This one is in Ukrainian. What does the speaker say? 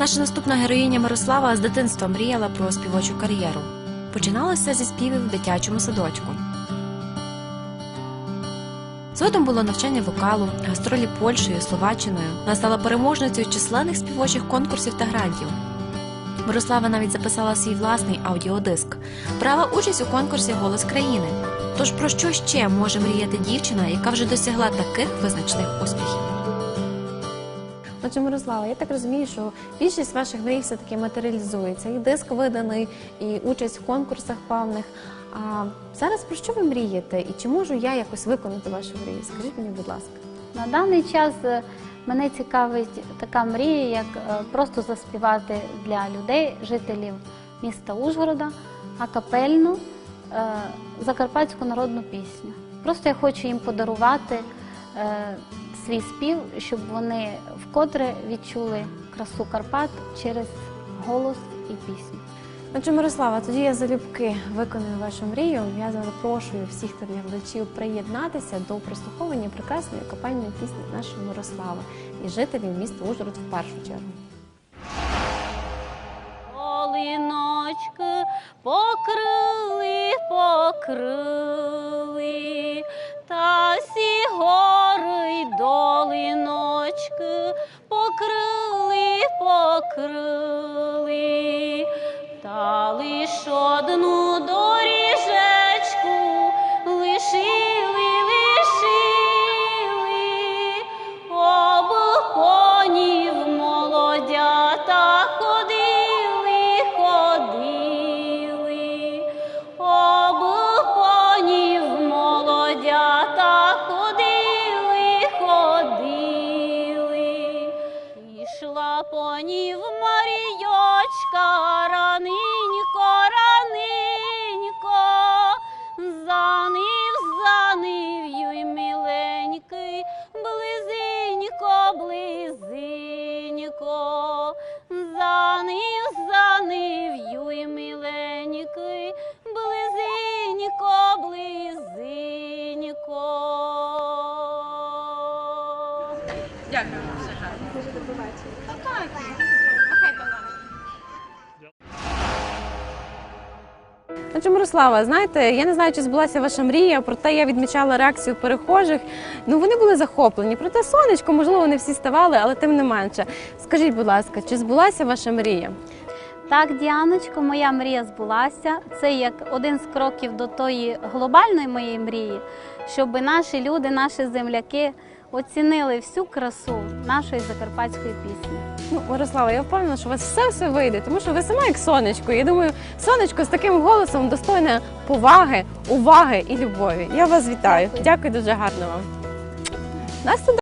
Наша наступна героїня Мирослава з дитинства мріяла про співочу кар'єру. Починалося зі співів в дитячому садочку. Згодом було навчання вокалу, гастролі Польщею, Словаччиною. Вона стала переможницею численних співочих конкурсів та грантів. Мирослава навіть записала свій власний аудіодиск, брала участь у конкурсі Голос країни. Тож про що ще може мріяти дівчина, яка вже досягла таких визначних успіхів? Отже, Мирослава, я так розумію, що більшість ваших мрій все-таки матеріалізується. І диск виданий, і участь в конкурсах певних. А зараз про що ви мрієте? І чи можу я якось виконати вашу мрію? Скажіть мені, будь ласка. На даний час е, мене цікавить така мрія, як е, просто заспівати для людей, жителів міста Ужгорода, акапельну е, закарпатську народну пісню. Просто я хочу їм подарувати свій спів, щоб вони вкотре відчули красу Карпат через голос і пісню. Отже, Мирослава, тоді я залюбки виконую вашу мрію. Я запрошую всіх телеглядачів приєднатися до прослуховування прекрасної копальної пісні нашої Мирослави і жителів міста Ужгород в першу чергу. Полиночки покрили, покрили, покрили, ішла понів Марійочка, раненько, раненько, занив, занив, юй миленький, близенько, близенько, занив, занив, юй миленький, близенько, близенько. Отже, Мирослава, знаєте, я не знаю, чи збулася ваша мрія, проте я відмічала реакцію перехожих. Ну вони були захоплені. Проте сонечко, можливо, не всі ставали, але тим не менше. Скажіть, будь ласка, чи збулася ваша мрія? Так, Діаночко, моя мрія збулася. Це як один з кроків до тої глобальної моєї мрії, щоб наші люди, наші земляки оцінили всю красу нашої закарпатської пісні. Ну, Мирослава, я впевнена, що у вас все все вийде, тому що ви сама як сонечко. Я думаю, сонечко з таким голосом достойне поваги, уваги і любові. Я вас вітаю. Дякую. Дякую дуже гарно вам. Настя